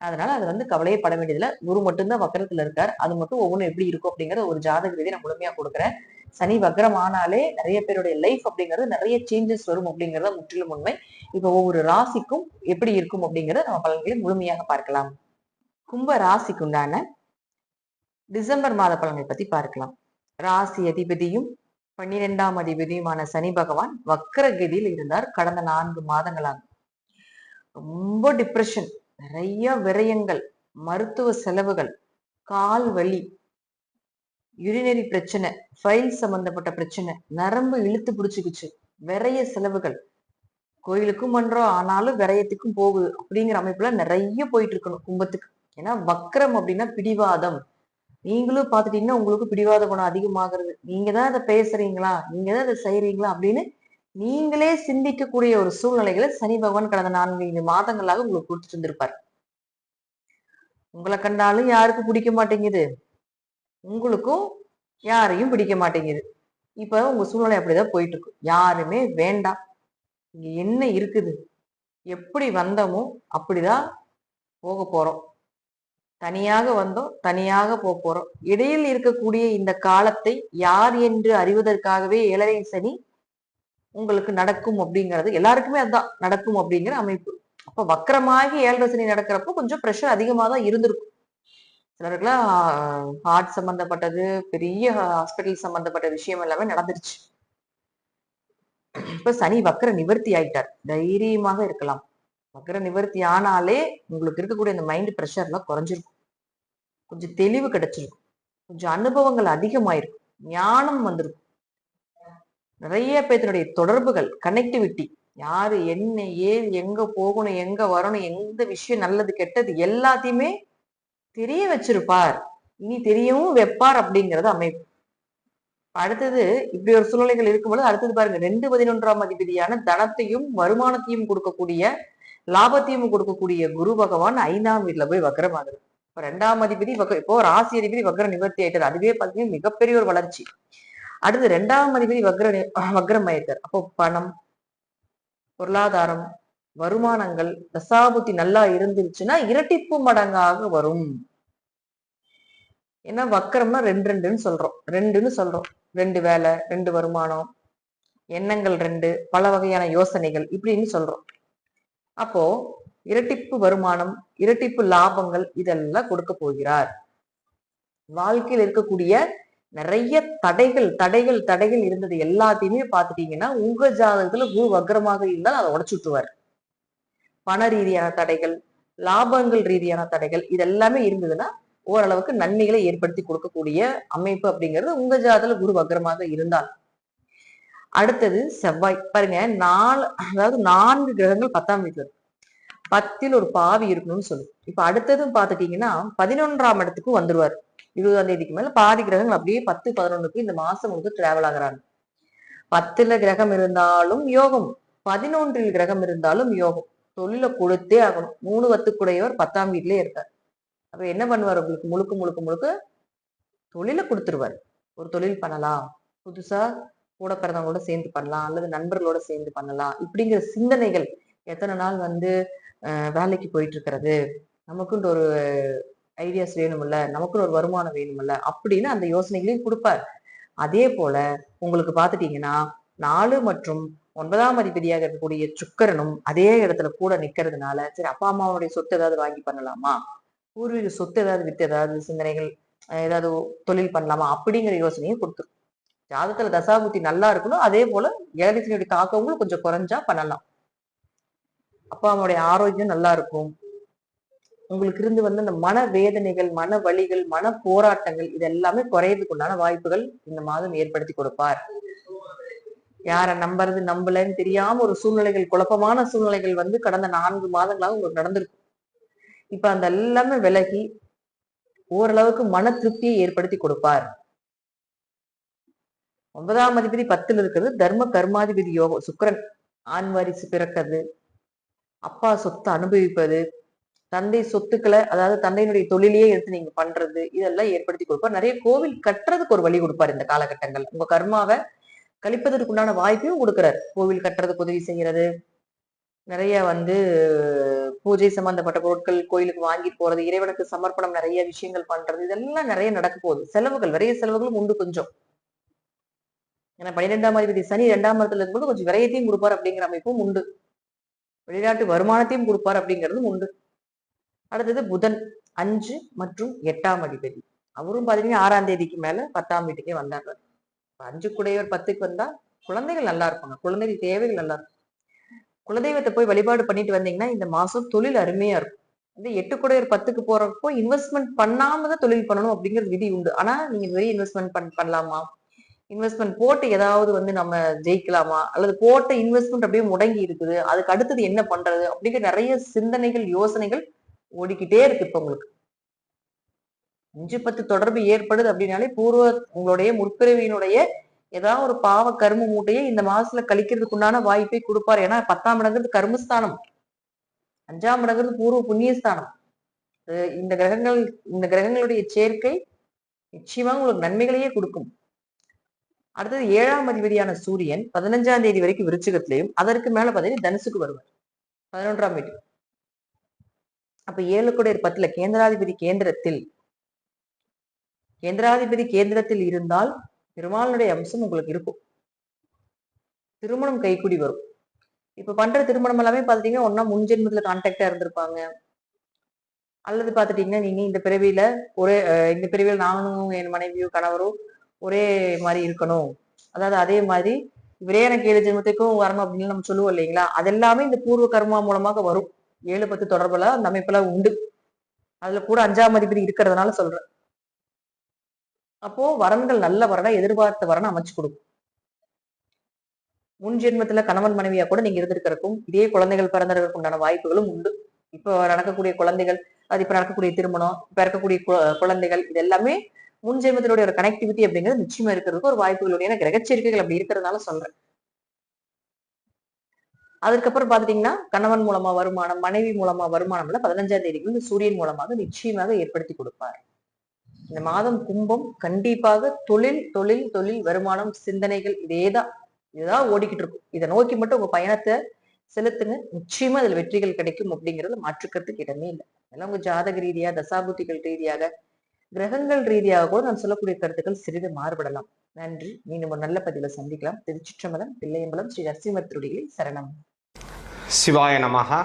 அதனால அது வந்து கவலையே பட வேண்டியதில்லை. குரு மட்டும்தான் வக்கரத்துல இருக்கார். அது மட்டும் ஒவ்வொன்றும் எப்படி இருக்கும் அப்படிங்கறத ஒரு ஜாதக ரீதியை நான் முழுமையா கொடுக்குறேன். சனி வக்ரம் ஆனாலே நிறைய பேருடைய லைஃப் அப்படிங்கிறது நிறைய சேஞ்சஸ் வரும் அப்படிங்கறத முற்றிலும் உண்மை. இப்ப ஒவ்வொரு ராசிக்கும் எப்படி இருக்கும் அப்படிங்கறத நம்ம பலன்களை முழுமையாக பார்க்கலாம். கும்ப ராசிக்குண்டான டிசம்பர் மாத பலன்களை பத்தி பார்க்கலாம். ராசி அதிபதியும் பன்னிரெண்டாம் அதிபதியுமான சனி பகவான் வக்கரகதியில் இருந்தார் கடந்த நான்கு மாதங்களாக. ரொம்ப டிப்ரெஷன் நிறைய விரயங்கள் மருத்துவ செலவுகள் கால் வலி யூரினரி பிரச்சனை ஃபைல் சம்பந்தப்பட்ட பிரச்சனை நரம்பு இழுத்து பிடிச்சிக்குச்சு விரைய செலவுகள். கோயிலுக்கும் பண்றோம் ஆனாலும் விரயத்துக்கும் போகுது அப்படிங்கிற அமைப்புல நிறைய போயிட்டு இருக்கணும் கும்பத்துக்கு. ஏன்னா வக்ரம் அப்படின்னா பிடிவாதம். நீங்களும் பாத்துட்டீங்கன்னா உங்களுக்கு பிடிவாத குணம் அதிகமாகிறது. நீங்க தான் அதை பேசுறீங்களா? நீங்க தான் அதை செய்யறீங்களா? அப்படின்னு நீங்களே சிந்திக்கக்கூடிய ஒரு சூழ்நிலைகளை சனி பகவான் கடந்த நான்கு மாதங்களாக உங்களுக்கு கொடுத்துட்டு இருந்திருப்பார். உங்களை கண்டாலும் யாருக்கும் பிடிக்க மாட்டேங்குது? உங்களுக்கும் யாரையும் பிடிக்க மாட்டேங்குது. இப்ப உங்க சூழ்நிலை அப்படிதான் போயிட்டு இருக்கு யாருமே வேண்டாம். இங்க என்ன இருக்குது? எப்படி வந்தோமோ அப்படிதான் போக போறோம். தனியாக வந்தோம் தனியாக போக போறோம். இடையில் இருக்கக்கூடிய இந்த காலத்தை யார் என்று அறிவதற்காகவே ஏழரை சனி உங்களுக்கு நடக்கும் அப்படிங்கிறது எல்லாருக்குமே அதுதான் நடக்கும் அப்படிங்கிற அமைப்பு. அப்ப வக்கரமாகி ஏழரை சனி நடக்கிறப்போ கொஞ்சம் ப்ரெஷர் அதிகமாக தான் இருந்திருக்கும். சிலருக்குலாம் ஹார்ட் சம்பந்தப்பட்டது பெரிய ஹாஸ்பிட்டல் சம்பந்தப்பட்ட விஷயம் எல்லாமே நடந்துருச்சு. இப்ப சனி வக்கர நிவர்த்தி ஆயிட்டார். தைரியமாக இருக்கலாம். வக்கர நிவர்த்தி ஆனாலே உங்களுக்கு இருக்கக்கூடிய இந்த மைண்ட் ப்ரெஷர்லாம் குறைஞ்சிருக்கும். கொஞ்சம் தெளிவு கிடைச்சிருக்கும். கொஞ்சம் அனுபவங்கள் அதிகமாயிருக்கும். ஞானம் வந்திருக்கும். நிறைய பேத்தினுடைய தொடர்புகள் கனெக்டிவிட்டி யாரு என்ன ஏது எங்க போகணும் எங்க வரணும் எந்த விஷயம் நல்லது கெட்டது எல்லாத்தையுமே தெரிய வச்சிருப்பார். இனி தெரியவும் வைப்பார் அப்படிங்கிறது அமைப்பு. அடுத்தது இப்படி ஒரு சூழ்நிலைகள் இருக்கும்போது அடுத்தது பாருங்க ரெண்டு பதினொன்றாம் அதிபதியான தனத்தையும் வருமானத்தையும் கொடுக்கக்கூடிய லாபத்தையும் கொடுக்கக்கூடிய குரு பகவான் ஐந்தாம் வீட்டுல போய் வக்கரமாகுது இப்போ ரெண்டாம் அதிபதி இப்போ ராசி அதிபதி வக்ர நிவர்த்தி ஆயிட்டார். அதுவே பார்த்தீங்கன்னா மிகப்பெரிய ஒரு வளர்ச்சி. அடுத்து ரெண்டாம் அதிபதி வக்ர நி- அப்போ பணம் பொருளாதாரம் வருமானங்கள் தசாபுத்தி நல்லா இருந்துருச்சுன்னா இரட்டிப்பு மடங்காக வரும். ஏன்னா வக்கரம்னா ரெண்டு ரெண்டுன்னு சொல்றோம். ரெண்டுன்னு சொல்றோம். ரெண்டு வேலை ரெண்டு வருமானம் எண்ணங்கள் ரெண்டு பல வகையான யோசனைகள் இப்படின்னு சொல்றோம். அப்போ இரட்டிப்பு வருமானம் இரட்டிப்பு லாபங்கள் இதெல்லாம் கொடுக்க போகிறார். வாழ்க்கையில் இருக்கக்கூடிய நிறைய தடைகள் தடைகள் தடைகள் இருந்தது. எல்லாத்தையுமே பார்த்துட்டீங்கன்னா உங்க ஜாதகத்துல குரு வக்ரமாக இருந்தால் அதை உடச்சுட்டுவார் விட்டுருவார். பண ரீதியான தடைகள் லாபங்கள் ரீதியான தடைகள் இதெல்லாமே இருந்ததுன்னா ஓரளவுக்கு நன்மைகளை ஏற்படுத்தி கொடுக்கக்கூடிய அமைப்பு அப்படிங்கிறது உங்க ஜாதகத்துல குரு வக்ரமாக இருந்தால். அடுத்தது செவ்வாய். பாருங்க நாலு அதாவது நான்கு கிரகங்கள் பத்தாம் வீட்டுல பத்தில் ஒரு பாவி இருக்கணும்னு சொல்லு. இப்ப அடுத்ததும் பாத்துட்டீங்கன்னா பதினொன்றாம் இடத்துக்கு வந்துருவாரு. இருபதாம் தேதிக்கு மேல பாதி கிரகங்கள் அப்படியே பத்து பதினொன்னுக்கு இந்த மாசம் வந்து டிராவல் ஆகிறாங்க. பத்துல கிரகம் இருந்தாலும் யோகம் பதினொன்றில் கிரகம் இருந்தாலும் யோகம். தொழிலை கொடுத்தே ஆகணும். மூணு வத்துக்குடையவர் பத்தாம் வீட்லயே இருக்கார். அப்ப என்ன பண்ணுவார் உங்களுக்கு? முழுக்க முழுக்க முழுக்க தொழிலை கொடுத்துருவார். ஒரு தொழில் பண்ணலாம். புதுசா கூட பிறந்தவங்களோட சேர்ந்து பண்ணலாம். அல்லது நண்பர்களோட சேர்ந்து பண்ணலாம். இப்படிங்கிற சிந்தனைகள் எத்தனை நாள் வந்து வேலைக்கு போயிட்டு இருக்கிறது? நமக்குன்ற ஒரு ஐடியாஸ் வேணும்ல நமக்குன்னு ஒரு வருமானம் வேணும்ல அப்படின்னு அந்த யோசனைகளையும் கொடுப்பார். அதே போல உங்களுக்கு பார்த்துட்டீங்கன்னா நாலு மற்றும் ஒன்பதாம் அதிபதியாக இருக்கக்கூடிய சுக்கரனும் அதே இடத்துல கூட நிக்கிறதுனால சரி அப்பா அம்மாவுடைய சொத்து ஏதாவது வாங்கி பண்ணலாமா? பூர்வீக சொத்து ஏதாவது வித்து ஏதாவது சிந்தனைகள் ஏதாவது தொழில் பண்ணலாமா? அப்படிங்கிற யோசனையும் கொடுத்துரும். ஜாதகத்துல தசாபுத்தி நல்லா இருக்கணும். அதே போல ஏகத்தினுடைய தாக்கங்களும் கொஞ்சம் குறைஞ்சா பண்ணலாம். அப்பா அம்மாவுடைய ஆரோக்கியம் நல்லா இருக்கும். உங்களுக்கு இருந்து வந்து அந்த மன வேதனைகள் மன வலிகள் மன போராட்டங்கள் இது எல்லாமே குறையதுக்கு உண்டான வாய்ப்புகள் இந்த மாதம் ஏற்படுத்தி கொடுப்பார். யாரை நம்புறது நம்பலன்னு தெரியாம ஒரு சூழ்நிலைகள் குழப்பமான சூழ்நிலைகள் வந்து கடந்த நான்கு மாதங்களாக உங்களுக்கு நடந்திருக்கும். இப்ப அந்த எல்லாமே விலகி ஓரளவுக்கு மன திருப்தியை ஏற்படுத்தி கொடுப்பார். ஒன்பதாம் அதிபதி பத்துல இருக்கிறது தர்ம கர்மாதிபதி யோகம். சுக்கிரன் ஆண்வாரிசு பிறக்கிறது. அப்பா சொத்தை அனுபவிப்பது தந்தை சொத்துக்களை அதாவது தந்தையினுடைய தொழிலையே எடுத்து நீங்க பண்றது இதெல்லாம் ஏற்படுத்தி கொடுப்பார். நிறைய கோவில் கட்டுறதுக்கு ஒரு வழி கொடுப்பார் இந்த காலகட்டங்கள். உங்க கர்மாவை கழிப்பதற்கு உண்டான வாய்ப்பையும் கொடுக்கிறார். கோவில் கட்டுறதுக்கு உதவி செய்யறது நிறைய வந்து பூஜை சம்பந்தப்பட்ட பொருட்கள் கோயிலுக்கு வாங்கிட்டு போறது இறைவனுக்கு சமர்ப்பணம் நிறைய விஷயங்கள் பண்றது இதெல்லாம் நிறைய நடக்க போகுது. செலவுகள் நிறைய செலவுகளும் உண்டு கொஞ்சம். ஏன்னா பன்னிரெண்டாம் அதிபதி சனி இரண்டாம் இடத்துல இருக்கும்போது கொஞ்சம் விரயத்தையும் கொடுப்பார் அப்படிங்கிற அமைப்பும் உண்டு. வெளிநாட்டு வருமானத்தையும் கொடுப்பார் அப்படிங்கிறதும் உண்டு. அடுத்தது புதன் அஞ்சு மற்றும் எட்டாம் அதிபதி. அவரும் பார்த்தீங்கன்னா ஆறாம் தேதிக்கு மேல பத்தாம் வீட்டுக்கே வந்தாங்க. அஞ்சு குடையவர் பத்துக்கு வந்தா குழந்தைகள் நல்லா இருப்பாங்க. குழந்தைகள் தேவைகள் நல்லா இருக்கும். குலதெய்வத்தை போய் வழிபாடு பண்ணிட்டு வந்தீங்கன்னா இந்த மாசம் தொழில் அருமையா இருக்கும். இந்த எட்டு குடையர் பத்துக்கு போறப்போ இன்வெஸ்ட்மெண்ட் பண்ணாம தான் தொழில் பண்ணணும் அப்படிங்கிறது விதி உண்டு. ஆனா நீங்க வெளியே இன்வெஸ்ட்மெண்ட் பண் பண்ணலாமா? இன்வெஸ்ட்மெண்ட் போட்டு ஏதாவது வந்து நம்ம ஜெயிக்கலாமா? அல்லது போட்ட இன்வெஸ்ட்மெண்ட் அப்படியே முடங்கி இருக்குது. அதுக்கு அடுத்தது என்ன பண்றது? அப்படிங்கிற நிறைய சிந்தனைகள் யோசனைகள் ஓடிக்கிட்டே இருக்கு இப்ப உங்களுக்கு. அஞ்சு பத்து தொடர்பு ஏற்படுது அப்படின்னாலே பூர்வ உங்களுடைய முற்பிறவியினுடைய ஏதாவது ஒரு பாவ கரும மூட்டையை இந்த மாசத்துல கழிக்கிறதுக்கு உண்டான வாய்ப்பை கொடுப்பாரு. ஏன்னா பத்தாம் இடங்கிறது கர்மஸ்தானம். அஞ்சாம் இடங்கிறது பூர்வ புண்ணியஸ்தானம். இந்த கிரகங்கள் இந்த கிரகங்களுடைய சேர்க்கை நிச்சயமா உங்களுக்கு நன்மைகளையே கொடுக்கும். அடுத்தது ஏழாம் அதிபதியான சூரியன் பதினஞ்சாம் தேதி வரைக்கும் விருச்சிகத்திலையும் அதற்கு மேல பாத்தீங்கன்னா தனுசுக்கு வருவார். பதினொன்றாம் வீட்டு அப்ப ஏழு கூட பத்துல கேந்திராதிபதி கேந்திரத்தில் கேந்திராதிபதி கேந்திரத்தில் இருந்தால் பெருமாளுடைய அம்சம் உங்களுக்கு இருக்கும். திருமணம் கைக்குடி வரும். இப்ப பண்ற திருமணம் எல்லாமே பாத்தீங்கன்னா ஒன்னா முன்ஜென்மத்துல கான்டாக்டா இருந்திருப்பாங்க. அல்லது பாத்துட்டீங்கன்னா நீங்க இந்த பிறவியில ஒரே அஹ் இந்த பிறவியில நானும் என் மனைவியோ கணவரோ ஒரே மாதிரி இருக்கணும். அதாவது அதே மாதிரி இவரே எனக்கு ஏழு ஜென்மத்துக்கும் வரணும் அப்படின்னு நம்ம சொல்லுவோம் இல்லைங்களா? அதெல்லாமே இந்த பூர்வ கர்மா மூலமாக வரும். ஏழு பத்து தொடர்புல அந்த அமைப்புல உண்டு. அதுல கூட அஞ்சாம் அதிபதி இருக்கிறதுனால சொல்றேன். அப்போ வரன்கள் நல்ல வரனை எதிர்பார்த்த வரனை அமைச்சு கொடுக்கும். முன் ஜென்மத்துல கணவன் மனைவியா கூட நீங்க இருந்திருக்கிறக்கும் இதே குழந்தைகள் பிறந்ததற்கு உண்டான வாய்ப்புகளும் உண்டு. இப்போ நடக்கக்கூடிய குழந்தைகள் அது இப்ப நடக்கக்கூடிய திருமணம் இப்ப இருக்கக்கூடிய கு- குழந்தைகள் இது எல்லாமே முன் ஜென்மத்தினுடைய ஒரு கனெக்டிவிட்டி அப்படிங்கிறது நிச்சயமா இருக்கிறதுக்கு ஒரு வாய்ப்புகளுடைய கிரகச்சேர்க்கைகள் அப்படி இருக்கிறதுனால சொல்றேன். அதுக்கப்புறம் பாத்துட்டீங்கன்னா கணவன் மூலமா வருமானம் மனைவி மூலமா வருமானம் எல்லாம் பதினஞ்சாம் தேதிக்கு வந்து சூரியன் மூலமாக நிச்சயமாக ஏற்படுத்தி கொடுப்பார். இந்த மாதம் கும்பம் கண்டிப்பாக தொழில் தொழில் தொழில் வருமானம் சிந்தனைகள் இதேதான். இதுதான் ஓடிக்கிட்டு இருக்கும். இதை நோக்கி மட்டும் உங்க பயணத்தை செலுத்துங்க. நிச்சயமா அதுல வெற்றிகள் கிடைக்கும் அப்படிங்கறது மாற்றுக்கிறதுக்கு இடமே இல்லை. அதெல்லாம் உங்க ஜாதக ரீதியா தசாபுத்திகள் ரீதியாக கிரகங்கள் ரீதியாக கூட நான் சொல்லக்கூடிய கருத்துக்கள் சிறிது மாறுபடலாம். நன்றி. மீண்டும் ஒரு நல்ல பதிவில் சந்திக்கலாம். திருச்சிற்றம்பலம் பிள்ளையம்பலம் ஸ்ரீ நரசிம்மத்துடிகளை சரணம். சிவாய நமகா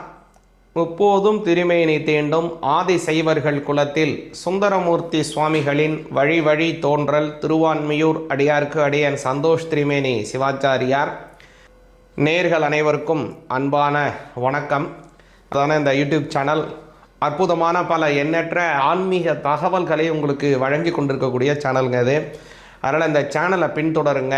முப்போதும் திருமேனி தீண்டும் ஆதி சைவர்கள் குலத்தில் சுந்தரமூர்த்தி சுவாமிகளின் வழி வழி தோன்றல் திருவான்மியூர் அடியார்க்கு அடியன் சந்தோஷ் திருமேனி சிவாச்சாரியார். நேர்கள் அனைவருக்கும் அன்பான வணக்கம். அதான இந்த யூடியூப் சேனல் அற்புதமான பல எண்ணற்ற ஆன்மீக தகவல்களை உங்களுக்கு வழங்கி கொண்டிருக்கக்கூடிய சேனலுங்க இது. அதனால் இந்த சேனலை பின்தொடருங்க.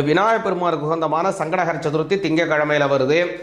விநாயகப் பெருமானுக்கு உகந்தமான சங்கடகர சதுர்த்தி திங்கக்கிழமையில் வருது.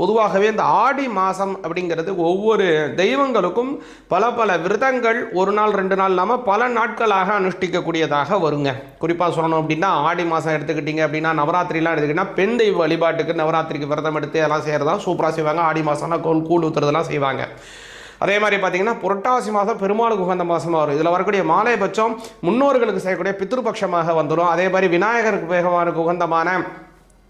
பொதுவாகவே இந்த ஆடி மாதம் அப்படிங்கிறது ஒவ்வொரு தெய்வங்களுக்கும் பல பல விரதங்கள் ஒரு நாள் ரெண்டு நாள் இல்லாமல் பல நாட்களாக அனுஷ்டிக்கக்கூடியதாக வருங்க. குறிப்பாக சொல்லணும் அப்படின்னா ஆடி மாதம் எடுத்துக்கிட்டிங்க அப்படின்னா நவராத்திரிலாம் எடுத்துக்கிட்டிங்கன்னா பெண் தெய்வ வழிபாட்டுக்கு நவராத்திரிக்கு விரதம் எடுத்து அதெல்லாம் செய்கிறதா சூப்பராக செய்வாங்க. ஆடி மாதம்னா கோல் கூழ் ஊற்றுறதெல்லாம் செய்வாங்க. அதே மாதிரி பார்த்தீங்கன்னா புரட்டாசி மாதம் பெருமாளுக்கு உகந்த மாதமாக வரும். இதில் வரக்கூடிய மாலைபட்சம் முன்னோர்களுக்கு செய்யக்கூடிய பித்ருபட்சமாக வந்துடும் அதே மாதிரி விநாயகருக்கு பகவானுக்கு உகந்தமான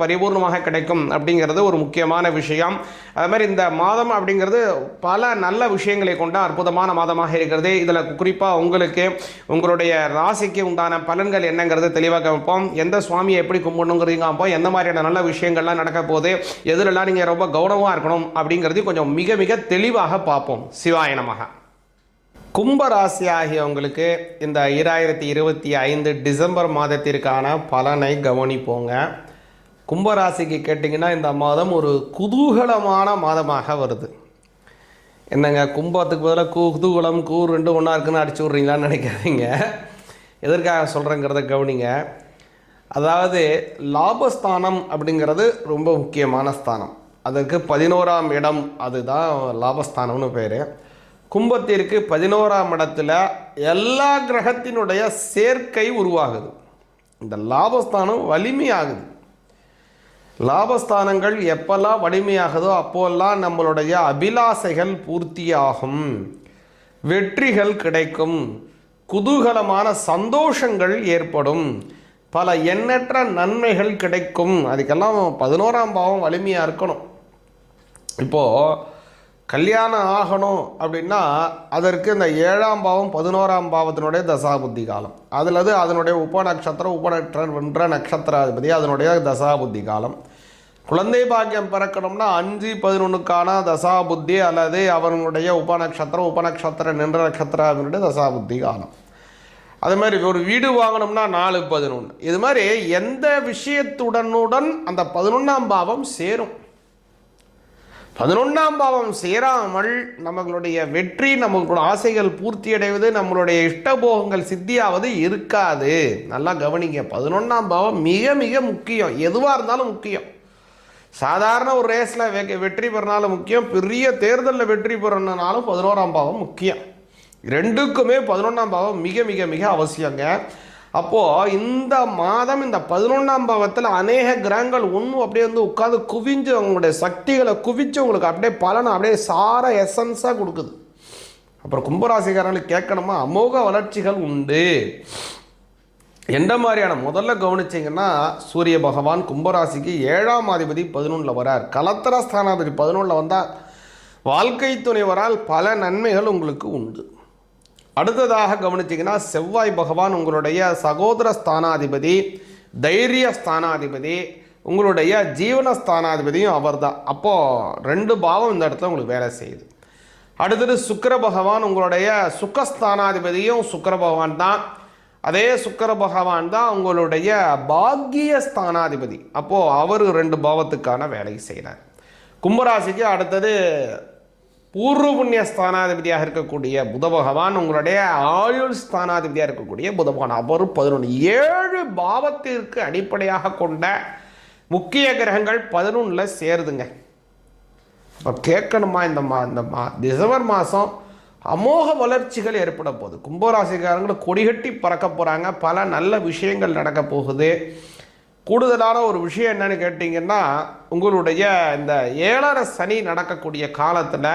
பரிபூர்ணமாக கிடைக்கும் அப்படிங்கிறது ஒரு முக்கியமான விஷயம். அது மாதிரி இந்த மாதம் அப்படிங்கிறது பல நல்ல விஷயங்களை கொண்ட அற்புதமான மாதமாக இருக்கிறது. இதில் குறிப்பாக உங்களுக்கு உங்களுடைய ராசிக்கு உண்டான பலன்கள் என்னங்கிறது தெளிவாக வைப்போம். எந்த சுவாமியை எப்படி கும்பிடணுங்கிறீங்க பார்ப்போம் எந்த மாதிரியான நல்ல விஷயங்கள்லாம் நடக்க போகுது எதுலெல்லாம் நீங்கள் ரொம்ப கௌரவமாக இருக்கணும் அப்படிங்கிறதையும் கொஞ்சம் மிக மிக தெளிவாக பார்ப்போம். சிவாயனமாக நமக. கும்ப ராசி ஆகியவங்களுக்கு இந்த இராயிரத்தி இருபத்தி ஐந்து டிசம்பர் மாதத்திற்கான பலனை கவனிப்போங்க. கும்பராசிக்கு கேட்டிங்கன்னா இந்த மாதம் ஒரு குதூகலமான மாதமாக வருது. என்னங்க கும்பத்துக்கு பதிலாக குதூகலம் கூ ரெண்டு ஒன்றா இருக்குன்னு அடிச்சு விட்றீங்களான்னு நினைக்காதீங்க. எதற்காக சொல்கிறேங்கிறத கவனிங்க. அதாவது லாபஸ்தானம் அப்படிங்கிறது ரொம்ப முக்கியமான ஸ்தானம். அதற்கு பதினோராம் இடம் அதுதான் லாபஸ்தானம்னு பேர். கும்பத்திற்கு பதினோராம் இடத்துல எல்லா கிரகத்தினுடைய சேர்க்கை உருவாகுது. இந்த லாபஸ்தானம் வலிமையாகுது. லாபஸ்தானங்கள் எப்பெல்லாம் வலிமையாகுதோ அப்போல்லாம் நம்மளுடைய அபிலாசைகள் பூர்த்தியாகும். வெற்றிகள் கிடைக்கும். குதூகலமான சந்தோஷங்கள் ஏற்படும். பல எண்ணற்ற நன்மைகள் கிடைக்கும். அதுக்கெல்லாம் பதினோராம் பாவம் வலிமையாக இருக்கணும். இப்போது கல்யாணம் ஆகணும் அப்படின்னா அதற்கு இந்த ஏழாம் பாவம் பதினோராம் பாவத்தினுடைய தசாபுத்தி காலம். அதில் அது அதனுடைய உப நட்சத்திரம் உபநட்சத்திரம் வென்ற நட்சத்திராதிபதி அதனுடைய தசாபுத்தி காலம். குழந்தை பாக்கியம் பிறக்கணும்னா அஞ்சு பதினொன்றுக்கான தசாபுத்தி அல்லது அவனுடைய உபநட்சத்திரம் உபநட்சத்திர நின்ற நட்சத்திராதிபதியுடைய தசாபுத்தி காலம். அது மாதிரி ஒரு வீடு வாங்கணும்னா நாலு பதினொன்று இது மாதிரி எந்த விஷயத்துடனுடன் அந்த பதினொன்றாம் பாவம் சேரும். பதினொன்றாம் பாவம் சேராமல் நம்மளுடைய வெற்றி நம்மளுடைய ஆசைகள் பூர்த்தி அடைவது நம்மளுடைய இஷ்டபோகங்கள் சித்தியாவது இருக்காது. நல்லா கவனிங்க. பதினொன்றாம் பாவம் மிக மிக முக்கியம். எதுவாக இருந்தாலும் முக்கியம். சாதாரண ஒரு ரேஸில் வெற்றி பெறனாலும் முக்கியம். பெரிய தேர்தலில் வெற்றி பெறணுனாலும் பதினோராம் பாவம் முக்கியம். ரெண்டுக்குமே பதினொன்றாம் பாவம் மிக மிக மிக அவசியங்க. அப்போது இந்த மாதம் இந்த பதினொன்றாம் பாவத்தில் அநேக கிரகங்கள் ஒன்றும் அப்படியே வந்து உட்காந்து குவிஞ்சு அவங்களுடைய சக்திகளை குவிச்சு உங்களுக்கு அப்படியே பலனை அப்படியே சார எசன்ஸாக கொடுக்குது. அப்புறம் கும்பராசிக்காரங்களுக்கு கேட்கணுமா? அமோக வளர்ச்சிகள் உண்டு. எந்த மாதிரியான? முதல்ல கவனிச்சிங்கன்னா சூரிய பகவான் கும்பராசிக்கு ஏழாம் அதிபதி பதினொன்றில் வரார். கலத்தர ஸ்தானாதிபதி பதினொன்றில் வந்தால் வாழ்க்கை துணைவரால் பல நன்மைகள் உங்களுக்கு உண்டு. அடுத்ததாக கவனிச்சிங்கன்னா செவ்வாய் பகவான் உங்களுடைய சகோதர ஸ்தானாதிபதி தைரிய ஸ்தானாதிபதி உங்களுடைய ஜீவன ஸ்தானாதிபதியும் அவர் தான் அப்போது ரெண்டு பாவம் இந்த இடத்துல உங்களுக்கு வேலை செய்யுது. அடுத்தது சுக்கர பகவான் உங்களுடைய சுக்கஸ்தானாதிபதியும் சுக்கர பகவான் தான். அதே சுக்கர பகவான் தான் உங்களுடைய பாக்கிய ஸ்தானாதிபதி. அப்போது அவர் ரெண்டு பாவத்துக்கான வேலையை செய்கிறார் கும்பராசிக்கு அடுத்தது பூர்வ புண்ணிய ஸ்தானாதிபதியாக இருக்கக்கூடிய புத பகவான் உங்களுடைய ஆயுள் ஸ்தானாதிபதியாக இருக்கக்கூடிய புத பகவான் அவர் பதினொன்று ஏழு பாவத்திற்கு அடிப்படையாக கொண்ட முக்கிய கிரகங்கள் பதினொன்றில் சேருதுங்க. இப்போ கேட்கணுமா இந்த மா இந்த மா டிசம்பர் மாதம் அமோக வளர்ச்சிகள் ஏற்பட போகுது. கும்பராசிக்காரங்களும் கொடிகட்டி பறக்க போகிறாங்க பல நல்ல விஷயங்கள் நடக்க போகுது. கூடுதலான ஒரு விஷயம் என்னன்னு கேட்டிங்கன்னா உங்களுடைய இந்த ஏழரை சனி நடக்கக்கூடிய காலத்தில்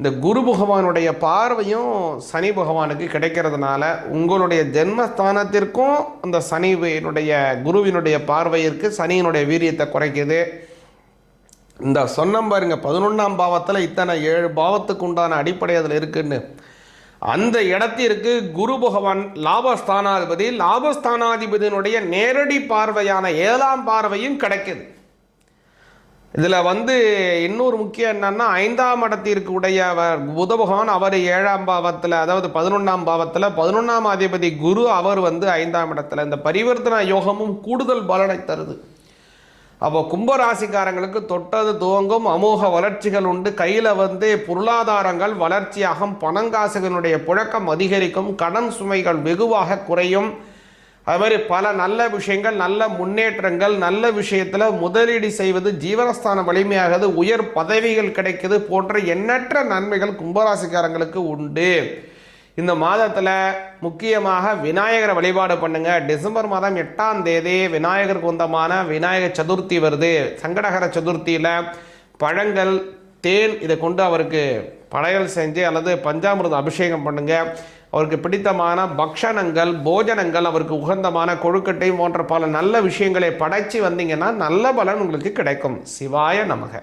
இந்த குரு பகவானுடைய பார்வையும் சனி பகவானுக்கு கிடைக்கிறதுனால உங்களுடைய ஜென்மஸ்தானத்திற்கும் அந்த சனிவினுடைய குருவினுடைய பார்வையிற்கு சனியினுடைய வீரியத்தை குறைக்குது. இந்த சொன்னம் பாருங்க பதினொன்றாம் பாவத்தில் இத்தனை ஏழு பாவத்துக்கு உண்டான அடிப்படை அதில் இருக்குன்னு. அந்த இடத்திற்கு குரு பகவான் லாபஸ்தானாதிபதி லாபஸ்தானாதிபதியினுடைய நேரடி பார்வையான ஏழாம் பார்வையும் கிடைக்குது. இதில் வந்து இன்னொரு முக்கியம் என்னன்னா ஐந்தாம் இடத்திற்கு உடையவர் புத பகவான் அவர் ஏழாம் பாவத்தில் அதாவது பதினொன்றாம் பாவத்தில் பதினொன்றாம் அதிபதி குரு அவர் வந்து ஐந்தாம் இடத்துல. இந்த பரிவர்த்தன யோகமும் கூடுதல் பலனை தருது. அப்போ கும்பராசிக்காரங்களுக்கு தொட்டது துவங்கும் அமோக வளர்ச்சிகள் உண்டு. கையில் வந்து பொருளாதாரங்கள் வளர்ச்சியாகும் பணங்காசுகளுடைய புழக்கம் அதிகரிக்கும் கடன் சுமைகள் வெகுவாக குறையும். அது மாதிரி பல நல்ல விஷயங்கள் நல்ல முன்னேற்றங்கள் நல்ல விஷயத்தில் முதலீடு செய்வது ஜீவனஸ்தானம் வலிமையாகுது உயர் பதவிகள் கிடைக்குது போன்ற எண்ணற்ற நன்மைகள் கும்பராசிக்காரங்களுக்கு உண்டு. இந்த மாதத்தில் முக்கியமாக விநாயகரை வழிபாடு பண்ணுங்க. டிசம்பர் மாதம் எட்டாம் தேதி விநாயகருக்கு சொந்தமான விநாயகர் சதுர்த்தி வருது. சங்கடகர சதுர்த்தியில் பழங்கள் தேன் இதை கொண்டு அவருக்கு படையல் செஞ்சு அல்லது பஞ்சாமிரதம் அபிஷேகம் பண்ணுங்க. அவருக்கு பிடித்தமான பக்ஷணங்கள் போஜனங்கள் அவருக்கு உகந்தமான கொழுக்கட்டை போன்ற பல நல்ல விஷயங்களை படைச்சி வந்தீங்கன்னா நல்ல பலன் உங்களுக்கு கிடைக்கும். சிவாய நமக.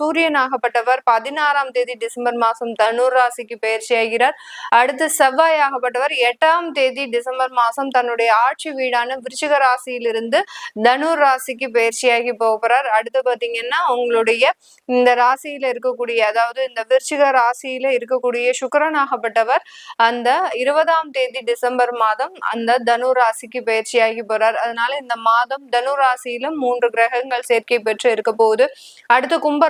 சூரியனாகப்பட்டவர் பதினாறாம் தேதி டிசம்பர் மாசம் தனுர் ராசிக்கு பயிற்சியாகிறார் அடுத்து செவ்வாய் ஆகப்பட்டவர் எட்டாம் தேதி டிசம்பர் மாசம் தன்னுடைய ஆட்சி வீடான விருச்சிக ராசியிலிருந்து தனுர் ராசிக்கு பயிற்சியாகி போகிறார் அடுத்து பாத்தீங்கன்னா உங்களுடைய இந்த ராசியில இருக்கக்கூடிய அதாவது இந்த விருச்சிக ராசியில இருக்கக்கூடிய சுக்கரனாகப்பட்டவர் அந்த இருபதாம் தேதி டிசம்பர் மாதம் அந்த தனு ராசிக்கு பயிற்சியாகி போறார். அதனால இந்த மாதம் தனு ராசியில மூன்று கிரகங்கள் சேர்க்கை பெற்று இருக்க போகுது. அடுத்து கும்ப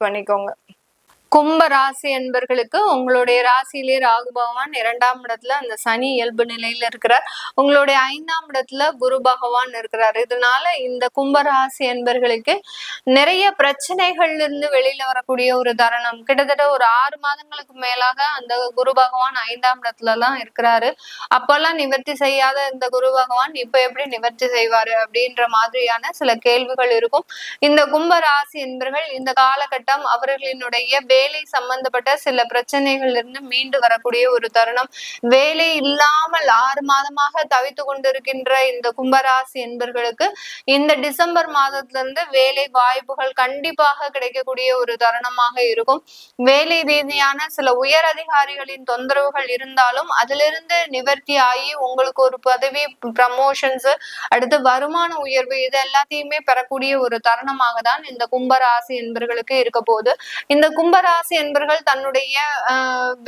பண்ணிக்கோங்க. கும்ப ராசி என்பர்களுக்கு உங்களுடைய ராசியிலே ராகு பகவான் இரண்டாம் இடத்துல அந்த சனி இயல்பு நிலையில இருக்கிறார். உங்களுடைய ஐந்தாம் இடத்துல குரு பகவான் இருக்கிறார். இதனால இந்த கும்ப ராசி என்பர்களுக்கு நிறைய பிரச்சனைகள்ல இருந்து வெளியில வரக்கூடிய ஒரு தருணம். கிட்டத்தட்ட ஒரு ஆறு மாதங்களுக்கு மேலாக அந்த குரு பகவான் ஐந்தாம் இடத்துல எல்லாம் இருக்கிறாரு. அப்பெல்லாம் நிவர்த்தி செய்யாத இந்த குரு பகவான் இப்ப எப்படி நிவர்த்தி செய்வாரு அப்படின்ற மாதிரியான சில கேள்விகள் இருக்கும். இந்த கும்ப ராசி என்பர்கள் இந்த காலகட்டம் அவர்களினுடைய வேலை சம்பந்தப்பட்ட சில பிரச்சனைகள் இருந்து மீண்டு வரக்கூடிய ஒரு தருணம். வேலை இல்லாமல் ஆறு மாதமாக தவித்து கொண்டிருக்கின்ற இந்த கும்பராசி என்பர்களுக்கு இந்த டிசம்பர் மாதத்திலிருந்து வேலை வாய்ப்புகள் கண்டிப்பாக கிடைக்கக்கூடிய ஒரு தருணமாக இருக்கும். வேலை ரீதியான சில உயர் அதிகாரிகளின் தொந்தரவுகள் இருந்தாலும் அதிலிருந்து நிவர்த்தி ஆகி உங்களுக்கு ஒரு பதவி ப்ரமோஷன்ஸ் அடுத்து வருமான உயர்வு இது எல்லாத்தையுமே பெறக்கூடிய ஒரு தருணமாக தான் இந்த கும்பராசி என்பர்களுக்கு இருக்க போகுது. இந்த கும்பராசி என்பர்கள் தன்னுடைய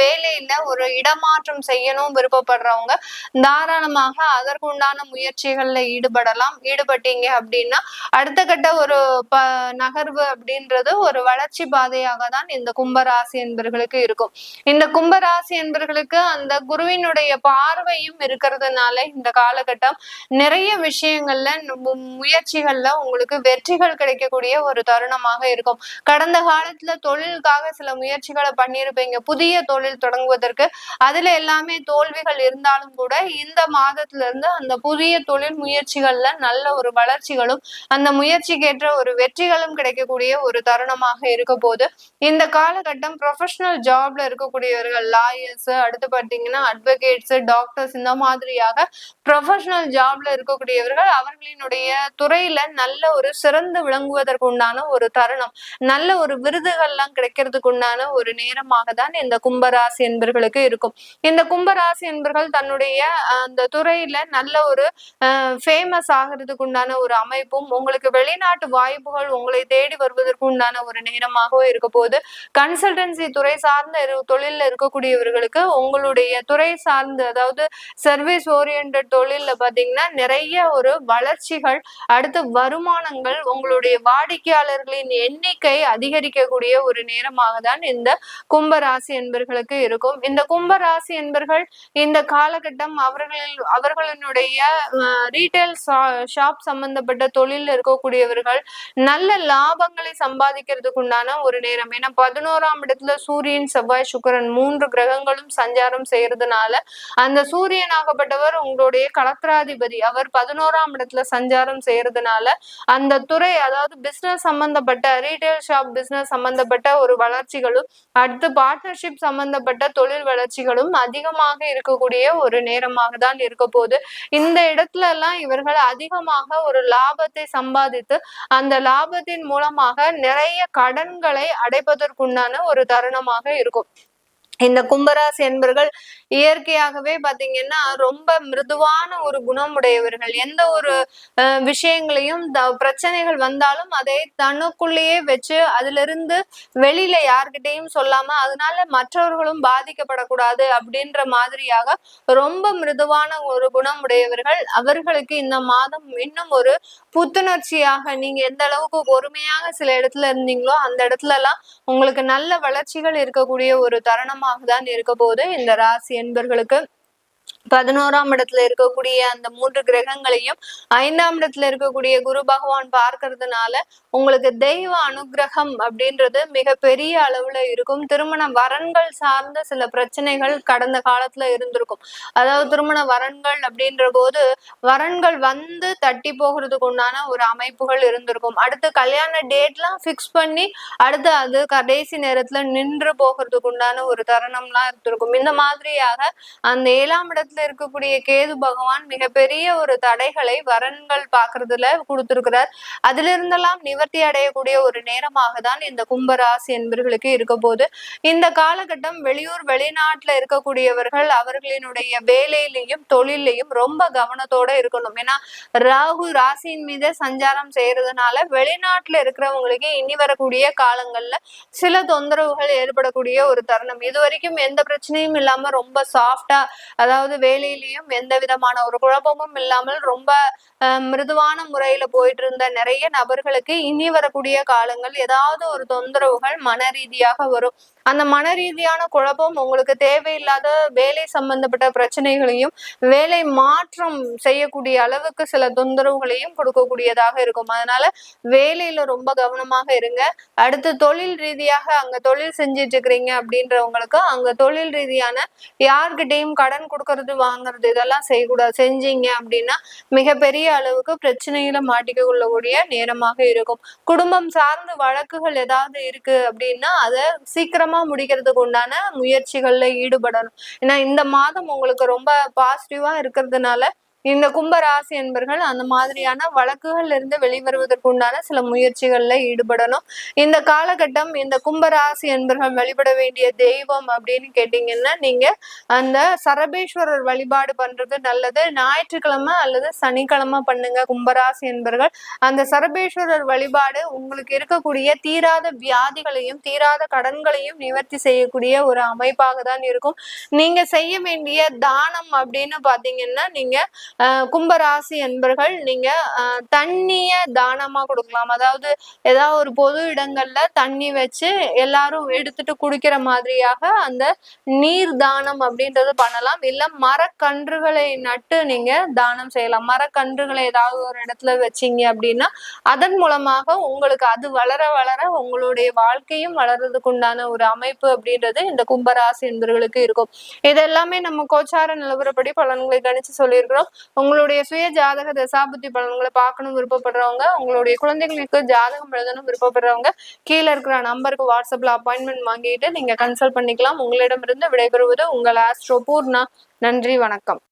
வேலையில ஒரு இடமாற்றம் செய்யணும் விருப்பப்படுறவங்க தாராளமாக அதற்குண்டான முயற்சிகள்ல ஈடுபடலாம். ஈடுபட்டீங்க அப்படின்னா அடுத்த கட்ட ஒரு ப நகர்வு அப்படின்றது ஒரு வளர்ச்சி பாதையாக தான் இந்த கும்பராசி என்பர்களுக்கு இருக்கும். இந்த கும்பராசி என்பர்களுக்கு அந்த குருவினுடைய பார்வையும் இருக்கிறதுனால இந்த காலகட்டம் நிறைய விஷயங்கள்ல முயற்சிகள்ல உங்களுக்கு வெற்றிகள் கிடைக்கக்கூடிய ஒரு தருணமாக இருக்கும். கடந்த காலத்துல தொழிலுக்காக சில முயற்சிகளை பண்ணியிருப்பீங்க. புதிய தொழில் தொடங்குவதற்கு அதுல எல்லாமே தோல்விகள் இருந்தாலும் கூட இந்த மாதத்துல இருந்து அந்த புதிய தொழில் முயற்சிகள்ல நல்ல ஒரு வளர்ச்சிகளும் அந்த முயற்சிக்கேற்ற ஒரு வெற்றிகளும் கிடைக்கக்கூடிய ஒரு தருணமாக இருக்க போது இந்த காலகட்டம் ப்ரொஃபஷனல் ஜாப்ல இருக்கக்கூடியவர்கள் லாயர்ஸ் அடுத்து பார்த்தீங்கன்னா அட்வொகேட்ஸ் டாக்டர்ஸ் இந்த மாதிரியாக ப்ரொஃபஷனல் ஜாப்ல இருக்கக்கூடியவர்கள் அவர்களினுடைய துறையில நல்ல ஒரு சிறந்து விளங்குவதற்கு உண்டான ஒரு தருணம். நல்ல ஒரு விருதுகள்லாம் கிடைக்கிறதுக்கு உண்டான ஒரு நேரமாக தான் இந்த கும்பராசி என்பர்களுக்கு இருக்கும். இந்த கும்பராசி என்பர்கள் தன்னுடைய அந்த துறையில நல்ல ஒரு ஃபேமஸ் ஆகிறதுக்கு உண்டான ஒரு அமைப்பும் உங்களுக்கு வெளிநாட்டு வாய்ப்புகள் உங்களை தேடி வருவதற்கு உண்டான ஒரு நேரமாகவும் இருக்க போது கன்சல்டன்சி துறை சார்ந்த தொழில இருக்கக்கூடியவர்களுக்கு உங்களுடைய துறை சார்ந்த அதாவது சர்வீஸ் ஓரியன்ட் தொழில பாத்தீங்கன்னா நிறைய ஒரு வளர்ச்சிகள் அடுத்து வருமானங்கள் உங்களுடைய வாடிக்கையாளர்களின் எண்ணிக்கை அதிகரிக்கக்கூடிய ஒரு நேரமாக தான் இந்த கும்பராசி என்பர்களுக்கு இருக்கும். இந்த கும்பராசி என்பர்கள் இந்த காலகட்டம் அவர்களில் அவர்களினுடைய ரீட்டைல் ஷாப் சம்பந்தப்பட்ட தொழில் இருக்கக்கூடியவர்கள் நல்ல லாபங்களை சம்பாதிக்கிறதுக்கு உண்டான ஒரு நேரம். ஏன்னா பதினோராம் இடத்துல சூரியன் செவ்வாய் சுக்கிரன் மூன்று கிரகங்களும் சஞ்சாரம் செய்யறதுனால அந்த சூரியன் ஆகப்பட்டவர் உங்களுடைய கலத்திராதிபதி அவர் பதினோராம் இடத்துல சஞ்சாரம் செய்யறதுனால அந்த துறை அதாவது பிசினஸ் சம்பந்தப்பட்ட ரீட்டைல் ஷாப் பிசினஸ் சம்பந்தப்பட்ட ஒரு வளர்ச்சி வளர்ச்சிகளும் அடுத்து பார்ட்னர்ஷிப் சம்பந்தப்பட்ட தொழில் வளர்ச்சிகளும் அதிகமாக இருக்கக்கூடிய ஒரு நேரமாக தான் இருக்க போகுது. இந்த இடத்துல எல்லாம் இவர்கள் அதிகமாக ஒரு லாபத்தை சம்பாதித்து அந்த லாபத்தின் மூலமாக நிறைய கடன்களை அடைப்பதற்குண்டான ஒரு தருணமாக இருக்கும். இந்த கும்பராசி என்பர்கள் இயற்கையாகவே பாத்தீங்கன்னா ரொம்ப மிருதுவான ஒரு குணம் உடையவர்கள் எந்த ஒரு விஷயங்களையும் பிரச்சனைகள் வந்தாலும் அதை தனக்குள்ளேயே வச்சு அதுல இருந்து வெளியில யார்கிட்டயும் சொல்லாம அதனால மற்றவர்களும் பாதிக்கப்படக்கூடாது அப்படின்ற மாதிரியாக ரொம்ப மிருதுவான ஒரு குணம் உடையவர்கள் அவர்களுக்கு இந்த மாதம் இன்னும் ஒரு புத்துணர்ச்சியாக நீங்க எந்த அளவுக்கு பொறுமையாக சில இடத்துல இருந்தீங்களோ அந்த இடத்துல எல்லாம் உங்களுக்கு நல்ல வளர்ச்சிகள் இருக்கக்கூடிய ஒரு தருணமாக தான் இருக்க போது இந்த ராசி என்பர்களுக்கு பதினோராம் இடத்துல இருக்கக்கூடிய அந்த மூன்று கிரகங்களையும் ஐந்தாம் இடத்துல இருக்கக்கூடிய குரு பகவான் பார்க்கறதுனால உங்களுக்கு தெய்வ அனுகிரகம் அப்படின்றது மிக பெரிய அளவுல இருக்கும். திருமண வரன்கள் சார்ந்த சில பிரச்சனைகள் கடந்த காலத்துல இருந்திருக்கும். அதாவது திருமண வரன்கள் அப்படின்ற போது வரன்கள் வந்து தட்டி போகிறதுக்கு உண்டான ஒரு அமைப்புகள் இருந்திருக்கும். அடுத்து கல்யாண டேட்லாம் ஃபிக்ஸ் பண்ணி அடுத்து அது கடைசி நேரத்துல நின்று போகிறதுக்கு உண்டான ஒரு தருணம்லாம் இருந்திருக்கும். இந்த மாதிரியாக அந்த ஏழாம் இடத்துல இருக்கக்கூடிய கேது பகவான் மிகப்பெரிய ஒரு தடைகளை வரன்கள் பாக்குறதுல கொடுத்திருக்கிறார். அதுல இருந்தெல்லாம் நிவர்த்தி அடையக்கூடிய ஒரு நேரமாக தான் இந்த கும்பராசி என்பர்களுக்கு இருக்க போது இந்த காலகட்டம் வெளியூர் வெளிநாட்டுல இருக்கக்கூடியவர்கள் அவர்களினுடைய வேலையிலையும் தொழிலையும் ரொம்ப கவனத்தோட இருக்கணும். ஏன்னா ராகு ராசியின் மீது சஞ்சாரம் செய்யறதுனால வெளிநாட்டுல இருக்கிறவங்களுக்கு இனி வரக்கூடிய காலங்கள்ல சில தொந்தரவுகள் ஏற்படக்கூடிய ஒரு தருணம். இது வரைக்கும் எந்த பிரச்சனையும் இல்லாம ரொம்ப சாஃப்டா அதாவது வேலையிலயும் எந்த விதமான ஒரு குழப்பமும் இல்லாமல் ரொம்ப மிருதுவான முறையில போயிட்டு இருந்த நிறைய நபர்களுக்கு இனி வரக்கூடிய காலங்கள் ஏதாவது ஒரு தொந்தரவுகள் மன ரீதியாக வரும். அந்த மன ரீதியான குழப்பம் உங்களுக்கு தேவையில்லாத வேலை சம்பந்தப்பட்ட பிரச்சனைகளையும் வேலை மாற்றம் செய்யக்கூடிய அளவுக்கு சில தொந்தரவுகளையும் கொடுக்கக்கூடியதாக இருக்கும். அதனால வேலையில ரொம்ப கவனமாக இருங்க. அடுத்து தொழில் ரீதியாக அங்க தொழில் செஞ்சிட்டு இருக்கிறீங்க அப்படின்றவங்களுக்கு அங்க தொழில் ரீதியான யார்கிட்டையும் கடன் கொடுக்கறது வாங்குறது இதெல்லாம் செய்யக்கூடாது. செஞ்சீங்க அப்படின்னா மிகப்பெரிய அளவுக்கு பிரச்சனையில மாட்டிக்க கொள்ளக்கூடிய நேரமாக இருக்கும். குடும்பம் சார்ந்த வழக்குகள் ஏதாவது இருக்கு அப்படின்னா அதை சீக்கிரமா முடிக்கிறதுக்கு உண்டான முயற்சிகள்ல ஈடுபடணும். ஏன்னா இந்த மாதம் உங்களுக்கு ரொம்ப பாசிட்டிவா இருக்கிறதுனால இந்த கும்பராசி என்பர்கள் அந்த மாதிரியான வழக்குகள்ல இருந்து வெளிவருவதற்கு உண்டான சில முயற்சிகள்ல ஈடுபடணும். இந்த காலகட்டம் இந்த கும்பராசி என்பர்கள் வழிபட வேண்டிய தெய்வம் அப்படின்னு கேட்டீங்கன்னா நீங்க அந்த சரபேஸ்வரர் வழிபாடு பண்றது நல்லது. ஞாயிற்றுக்கிழமை அல்லது சனிக்கிழமை பண்ணுங்க கும்பராசி என்பர்கள் அந்த சரபேஸ்வரர் வழிபாடு உங்களுக்கு இருக்கக்கூடிய தீராத வியாதிகளையும் தீராத கடன்களையும் நிவர்த்தி செய்யக்கூடிய ஒரு அமைப்பாக தான் இருக்கும். நீங்க செய்ய வேண்டிய தானம் அப்படின்னு பாத்தீங்கன்னா நீங்க கும்பராசி என்பர்கள் நீங்க தண்ணிய தானமா கொடுக்கலாம். அதாவது ஏதாவது ஒரு பொது இடங்கள்ல தண்ணி வச்சு எல்லாரும் எடுத்துட்டு குடிக்கிற மாதிரியாக அந்த நீர் தானம் அப்படின்றது பண்ணலாம். இல்ல மரக்கன்றுகளை நட்டு நீங்க தானம் செய்யலாம். மரக்கன்றுகளை ஏதாவது ஒரு இடத்துல வச்சீங்க அப்படின்னா அதன் மூலமாக உங்களுக்கு அது வளர வளர உங்களுடைய வாழ்க்கையும் வளர்றதுக்கு உண்டான ஒரு அமைப்பு அப்படின்றது இந்த கும்பராசி என்பவர்களுக்கு இருக்கும். இது எல்லாமே நம்ம கோச்சார நிலவரப்படி பலன்களை கணிச்சு சொல்லியிருக்கிறோம். உங்களுடைய சுய ஜாதக தசாபுத்தி பலன்களை பார்க்கணும் விருப்பப்படுறவங்க உங்களுடைய குழந்தைகளுக்கு ஜாதகம் எழுதணும் விருப்பப்படுறவங்க கீழே இருக்கிற நம்பருக்கு வாட்ஸ்அப்ல அப்பாயின்மெண்ட் வாங்கிட்டு நீங்க கன்சல்ட் பண்ணிக்கலாம். உங்களிடமிருந்து விடைபெறுவது உங்கள் ஆஸ்ட்ரோ பூர்ணா. நன்றி வணக்கம்.